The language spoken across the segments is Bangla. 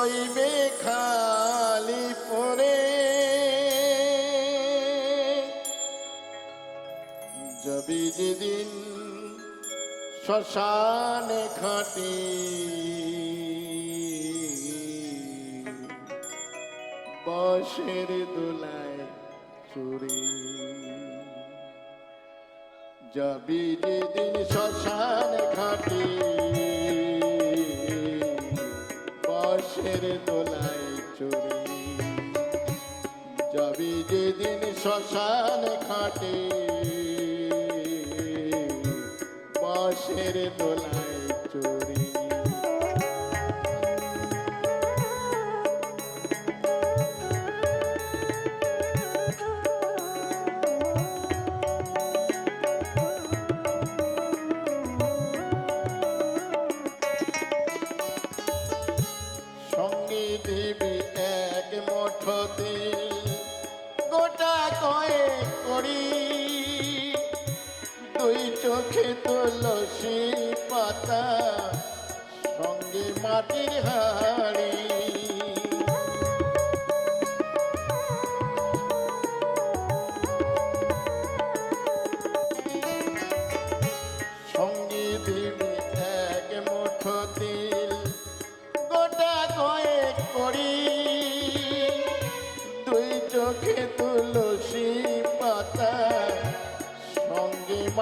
রইবে খালি পরে। যাবি যেদিন শ্মশানে খাটি বসের দোলায় চুরি। যাবি যেদিন শ্মশান খাটি বাঁশের দোলায় চড়ি যাবি যেদিন শ্মশান খাটে বাঁশের দোলায় দুই চোখে তুলসী পাতা সঙ্গে মাটির হাড়ি।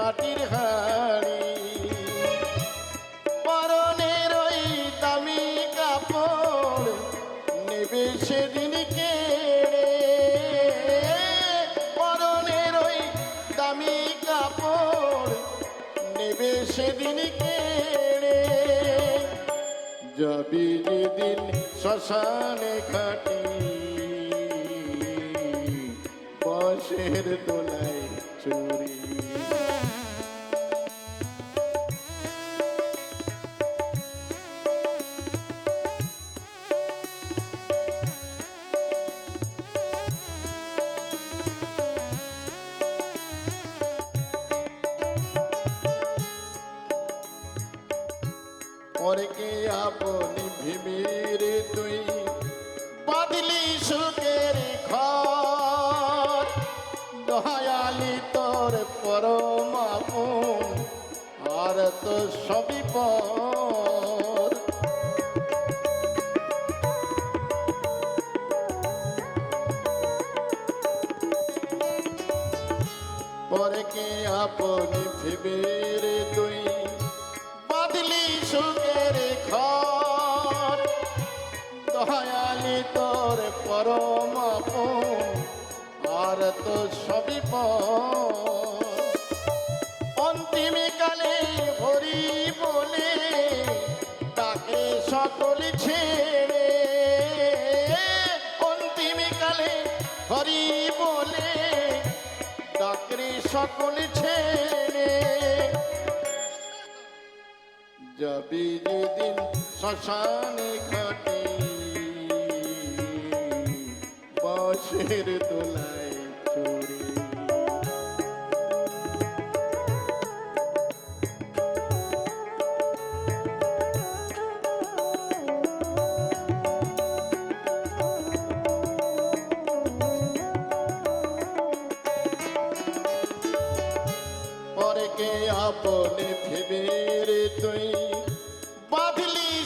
মাটির হাড়ি। পরনের ওই দামি কাপড় নেবে সেদিন কেড়ে। পরনের ওই দামি কাপড় নেবে সেদিন কেড়ে। যাবি যেদিন শ্মশানে খাটি বসের দোলায় চুরি পরকে আপনি ভিবির তুই। বাদলি সুখের দয়ালি তোর পরম আর তো সবই পর। পরকে আপনি ভিবির তুই। সুখের ঘর দয়ালি তোর পরম আর তো সবই। অন্তিমকালে হরি বলে তাকে সকল ছেড়ে অন্তিমকালে হরি বলে ডাকরে সকল যেদিন শ্মশানে ঘাটে বাঁশের দোলায় চড়ে। পরকে আপনে ভেবে তুই?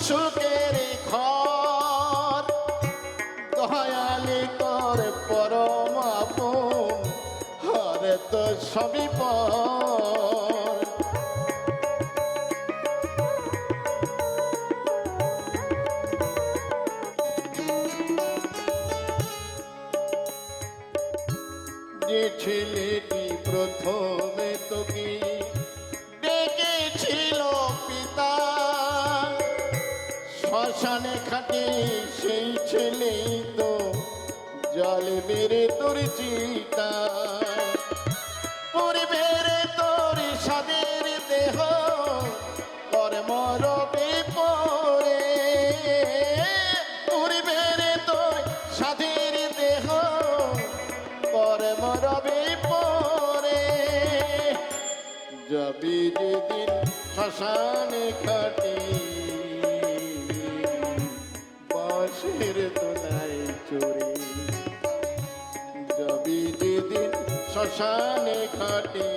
সুখের ঘর দয়ালি কর পরম আপন হরে তো সবই পর। ছেলেটি প্রথমে শ্মশানে খাটে সেই ছেলেই তো জল বেড়ে তোর চিতা। পূর্বের তোর সাদের দেহ কর্ম রবে পরে। পূর্বের তোর সাদের দেহ কর্ম রবে পরে। যাবি যেদিন শ্মশানে খাটি বাঁশের তোলাই চড়ে। যাবি যেদিন শ্মশানে খাটি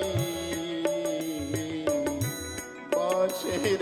বাঁশের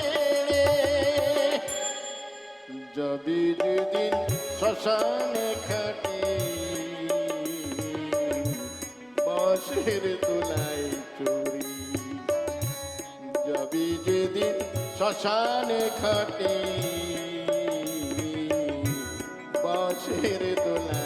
যদি দুদিন শ্মশানে খাটি বসের তুলাই চুরি। যাবি যেদিন শ্মশানে খাটি বসের তুলাই